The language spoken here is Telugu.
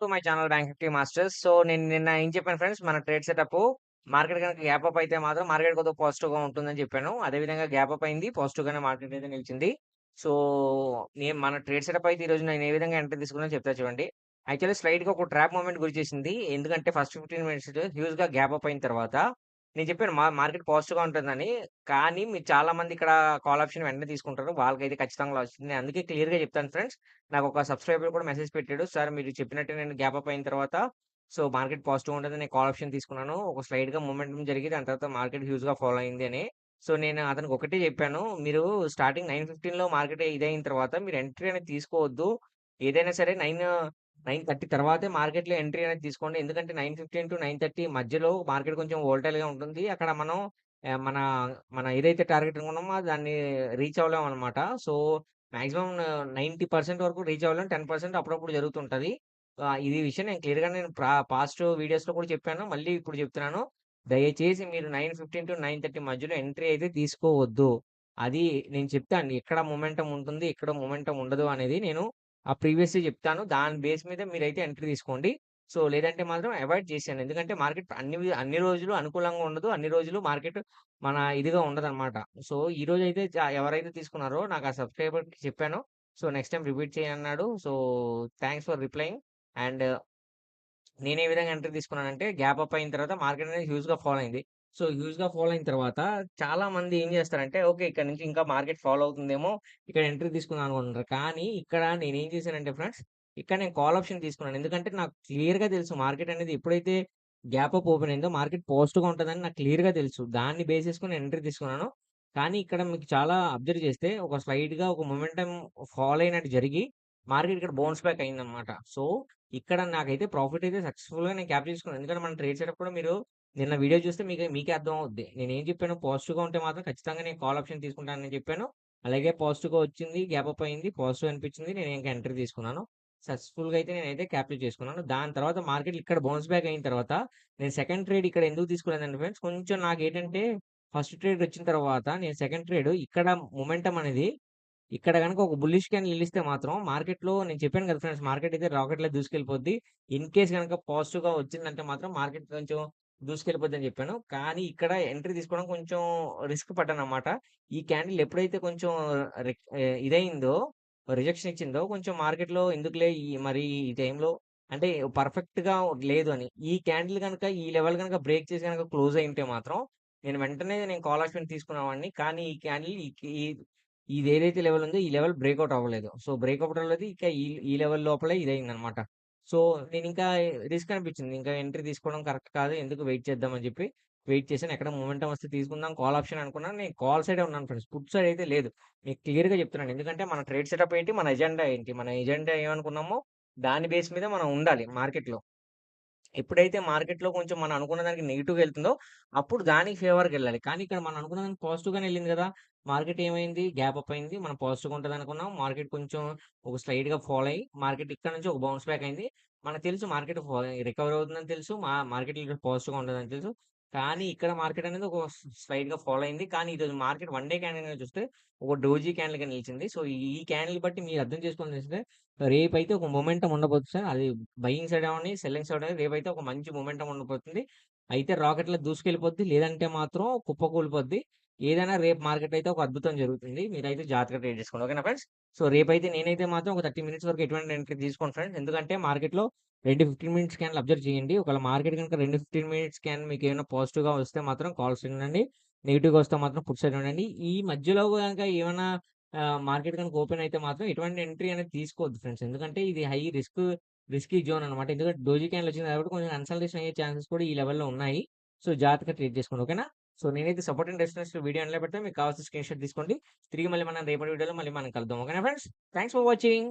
To my channel bank nifty masters. So, నేను నిన్న ఏం చెప్పాను ఫ్రెండ్స్ మన ట్రేడ్ సెటప్ మార్కెట్ కనుక గ్యాప్ అప్ అయితే మాత్రం మార్కెట్ కొద్దిగా పాజిటివ్‌గా ఉంటుందని చెప్పాను. అదే విధంగా గ్యాప్ అప్ అయింది. పాజిటివ్ గానే మార్కెట్ అయితే నిలిచింది. సో, నేను మన ట్రేడ్ సెటప్ అయితే ఈ రోజు నేను ఏ విధంగా ఎంట్రీ తీసుకున్నానో చెప్తా చూడండి. యాక్చువల్లీ స్లైట్‌గా ఒక ట్రాప్ మూమెంట్ గురి చేసింది ఎందుకంటే ఫస్ట్ 15 మినిట్స్ హ్యూజ్గా గ్యాప్ అప్ అయిన తర్వాత నేను చెప్పాను మా మార్కెట్ పాజిటివ్‌గా ఉంటుందని. కానీ మీరు చాలా మంది ఇక్కడ కాల్ ఆప్షన్ వెంటనే తీసుకుంటారు. వాళ్ళకైతే ఖచ్చితంగా వస్తుంది వచ్చింది. నేను అందుకే క్లియర్‌గా చెప్తాను ఫ్రెండ్స్. నాకు ఒక సబ్‌స్క్రైబర్ కూడా మెసేజ్ పెట్టాడు. సార్ మీరు చెప్పినట్టు నేను గ్యాప్ అప్ అయిన తర్వాత సో, మార్కెట్ పాజిటివ్ ఉంటుంది నేను కాల్ ఆప్షన్ తీసుకున్నాను. ఒక స్లైట్‌గా మూమెంటం జరిగి దాని తర్వాత మార్కెట్ హ్యూజ్‌గా ఫాలో అయింది అని. సో, నేను అతనికి ఒకటే చెప్పాను. మీరు స్టార్టింగ్ 9:15లో మార్కెట్ ఇదైన తర్వాత మీరు ఎంట్రీ అనేది తీసుకోవద్దు. ఏదైనా సరే నైన్ 9 9:30 తర్వాతే మార్కెట్‌లో ఎంట్రీ అనేది తీసుకోండి. ఎందుకంటే 9:15-9:30 మధ్యలో మార్కెట్ కొంచెం వోలటైల్‌గా ఉంటుంది. అక్కడ మనం మన మన ఏదైతే టార్గెట్ అనుకున్నామో దాన్ని రీచ్ అవ్వలేమనమాట. సో, మాక్సిమం 90% వరకు రీచ్ అవ్వలేం. 10% అప్పుడప్పుడు జరుగుతుంటుంది ఇది విషయం నేను క్లియర్‌గా నేను పాస్ట్ వీడియోస్‌లో కూడా చెప్పాను. మళ్ళీ ఇప్పుడు చెప్తున్నాను. దయచేసి మీరు 9:15-9:30 మధ్యలో ఎంట్రీ అయితే తీసుకోవద్దు. అది నేను చెప్తాను. ఎక్కడ మొమెంటం ఉంటుంది, ఎక్కడ మొమెంటం ఉండదు అనేది నేను ఆ ప్రీవియస్ చెప్తాను. దాని బేస్ మీద మీరైతే ఎంట్రీ తీసుకోండి. సో, లేదంటే మాత్రం అవాయిడ్ చేశాను ఎందుకంటే మార్కెట్ అన్ని అన్ని రోజులు అనుకూలంగా ఉండదు. అన్ని రోజులు మార్కెట్ మన ఇదిగా ఉండదనమాట. సో, ఈ రోజు అయితే ఎవరైతే తీసుకున్నారో నాకు ఆ సబ్‌స్క్రైబర్‌కి చెప్పాను. So, next time repeat చేయన్నాడు so, thanks for replying. And నేను ఏ విధంగా ఎంట్రీ తీసుకున్నానంటే గ్యాప్ అప్ అయిన తర్వాత మార్కెట్ అనేది హ్యూజ్‌గా ఫాలో అయింది. సో, హ్యూజ్‌గా ఫాలో అయిన తర్వాత చాలా మంది ఏం చేస్తారంటే ఓకే. ఇక్కడ నుంచి ఇంకా మార్కెట్ ఫాలో అవుతుందేమో ఇక్కడ ఎంట్రీ తీసుకుందాం అనుకుంటారు. కానీ ఇక్కడ నేనేం చేశానంటే ఫ్రెండ్స్ ఇక్కడ నేను కాల్ ఆప్షన్ తీసుకున్నాను. ఎందుకంటే నాకు క్లియర్‌గా తెలుసు మార్కెట్ అనేది ఎప్పుడైతే గ్యాప్ అప్ ఓపెన్ అయిందో మార్కెట్ పాజిటివ్‌గా ఉంటదని నాకు క్లియర్‌గా తెలుసు. దాన్ని బేస్ చేసుకొని ఎంట్రీ తీసుకున్నాను. కానీ ఇక్కడ మీకు చాలా అబ్జర్వ్ చేస్తే ఒక స్లైట్‌గా ఒక మొమెంటం ఫాలో అయినట్టు జరిగి మార్కెట్ ఇక్కడ బౌన్స్ బ్యాక్ అయిందనమాట. సో, ఇక్కడ నాకైతే ప్రాఫిట్ అయితే సక్సెస్‌ఫుల్‌గా నేను క్యాప్చర్ చేసుకున్నాను. ఎందుకంటే మనం ట్రేడ్ సెటప్ కూడా మీరు నిన్న వీడియో చూస్తే మీకు మీకే అవుతుంది నేను ఏం చెప్పాను పాజిటివ్‌గా ఉంటే మాత్రం ఖచ్చితంగా నేను కాల్ ఆప్షన్ తీసుకుంటానని చెప్పాను. అలాగే పాజిటివ్‌గా వచ్చింది. గ్యాప్ అప్ అయింది. పాజిటివ్ అనిపించింది. నేను ఇంకా ఎంట్రీ తీసుకున్నాను. సక్సెస్‌ఫుల్‌గా అయితే నేనైతే క్యాప్చర్ చేసుకున్నాను. దాని తర్వాత మార్కెట్ ఇక్కడ బౌన్స్ బ్యాక్ అయిన తర్వాత నేను సెకండ్ ట్రేడ్ ఇక్కడ ఎందుకు తీసుకోలేదంటే ఫ్రెండ్స్ కొంచెం నాకు ఏంటంటే ఫస్ట్ ట్రేడ్ వచ్చిన తర్వాత నేను సెకండ్ ట్రేడ్ ఇక్కడ మొమెంటం అనేది ఇక్కడ కనుక ఒక బుల్లిష్ క్యాన్ నిలిస్తే మాత్రం మార్కెట్‌లో నేను చెప్పాను కదా ఫ్రెండ్స్ మార్కెట్ అయితే రాకెట్లో దూసుకెళ్ళిపోద్ది. ఇన్ కేస్ కనుక పాజిటివ్‌గా వచ్చిందంటే మాత్రం మార్కెట్ కొంచెం దూసుకెళ్ళిపోద్దని చెప్పాను. కానీ ఇక్కడ ఎంట్రీ తీసుకోవడం కొంచెం రిస్క్ పడ్డాననమాట. ఈ క్యాండిల్ ఎప్పుడైతే కొంచెం ఇదైందో రిజెక్షన్ ఇచ్చిందో కొంచెం మార్కెట్‌లో ఎందుకులే ఈ మరి ఈ టైంలో అంటే పర్ఫెక్ట్‌గా లేదు అని. ఈ క్యాండిల్ కనుక ఈ లెవెల్ కనుక బ్రేక్ చేసి కనుక క్లోజ్ అయ్యుంటే మాత్రం నేను వెంటనే నేను కాల్ ఆప్షన్ తీసుకునేవాడిని. కానీ ఈ క్యాండిల్ ఈ ఇది ఏదైతే లెవెల్ ఉందో ఈ లెవెల్ బ్రేక్అవుట్ అవ్వలేదు. సో, బ్రేక్అవుట్ అవ్వలేదు. ఇక ఈ ఈ లెవెల్ లోపలే ఇదయిందనమాట. సో, నేను ఇంకా రిస్క్ అనిపించింది. ఇంకా ఎంట్రీ తీసుకోవడం కరెక్ట్ కాదు. ఎందుకు వెయిట్ చేద్దాం అని చెప్పి వెయిట్ చేశాను. ఎక్కడ మూమెంటం వస్తే తీసుకుందాం కాల్ ఆప్షన్ అనుకున్నాను. నేను కాల్ సైడే ఉన్నాను ఫ్రెండ్స్. పుట్ సైడ్ అయితే లేదు. మీకు క్లియర్‌గా చెప్తున్నాను. ఎందుకంటే మన ట్రేడ్ సెటప్ ఏంటి? మన ఎజెండా ఏంటి? మన ఎజెండా ఏమనుకున్నామో దాని బేస్ మీద మనం ఉండాలి మార్కెట్‌లో. ఎప్పుడైతే మార్కెట్‌లో కొంచెం మనం అనుకున్న దానికి నెగిటివ్గా వెళ్తుందో అప్పుడు దానికి ఫేవర్కి వెళ్ళాలి కానీ ఇక్కడ మనం అనుకున్న దానికి పాజిటివ్‌గానే వెళ్ళింది కదా! మార్కెట్ ఏమైంది? గ్యాప్ అప్ అయింది. మనం పాజిటివ్‌గా ఉంటదనుకున్నాం. మార్కెట్ కొంచెం ఒక స్లైడ్గా ఫాలో అయ్యి మార్కెట్ ఇక్కడ నుంచి ఒక బౌన్స్ బ్యాక్ అయింది. మనకు తెలుసు మార్కెట్ రికవర్ అవుతుందని తెలుసు. మా మార్కెట్ పాజిటివ్‌గా ఉంటుందని తెలుసు. కానీ ఇక్కడ మార్కెట్ అనేది ఒక స్ స్లైట్‌గా ఫాలో అయింది. కానీ ఈరోజు మార్కెట్ వన్ డే క్యాండిల్ చూస్తే ఒక డోజీ క్యాండిల్‌గా నిలిచింది. సో, ఈ క్యాండిల్ బట్టి మీరు అర్థం చేసుకోవాలి రేపు అయితే ఒక మొమెంటం ఉండబోతుంది సార్. అది బయింగ్ సైడ్ అవ్వని, సెల్లింగ్ సైడ్ అని రేపు అయితే ఒక మంచి మొమెంటం ఉండబోతుంది. అయితే రాకెట్లో దూసుకెళ్ళిపోద్ది. లేదంటే మాత్రం కుప్పకూలిపోద్ది. ఏదైనా రేపు మార్కెట్ అయితే ఒక అద్భుతం జరుగుతుంది. మీరైతే జాగ్రత్తగా ట్రేడ్ చేసుకోండి. ఓకేనా ఫ్రెండ్స్? సో, రేపైతే నేనైతే మాత్రం ఒక 30 మినిట్స్ వరకు ఎటువంటి ఎంట్రీ తీసుకోండి ఫ్రెండ్స్. ఎందుకంటే మార్కెట్‌లో 2 15 మినిట్స్ స్కాన్‌లు అబ్జర్వ్ చేయండి. ఒకవేళ మార్కెట్ కనుక రెండు ఫిఫ్టీన్ మినిట్స్ స్కాన్ ఏమైనా పాజిటివ్‌గా వస్తే మాత్రం కాల్స్ ఉండండి. నెగిటివ్గా వస్తే మాత్రం ఫుడ్ సైడ్ ఉండండి. ఈ మధ్యలో గనక ఏమైనా మార్కెట్ కనుక ఓపెన్ అయితే మాత్రం ఎటువంటి ఎంట్రీ అనేది తీసుకోవద్దు ఫ్రెండ్స్. ఎందుకంటే ఇది హై రిస్క్ రిస్కీ జోన్ అనమాట. ఎందుకంటే డోజీ క్యాన్లు వచ్చింది కాబట్టి కొంచెం కన్సల్టేషన్ అయ్యే ఛాన్సెస్ కూడా ఈ లెవెల్‌లో ఉన్నాయి. సో, జాగ్రత్తగా ట్రీట్ చేసుకోండి. ఓకేనా? సో, నేనైతే సపోర్ట్ అండ్ రెసిస్టెన్స్ వీడియో అనలే పెడతాను. మీకు కావాల్సిన స్క్రీన్‌షాట్ తీసుకోండి. తిరిగి మళ్ళీ మనం రేపటి వీడియోలో మళ్ళీ మనం కలుద్దాం. ఓకేనా ఫ్రెండ్స్? Thanks for watching.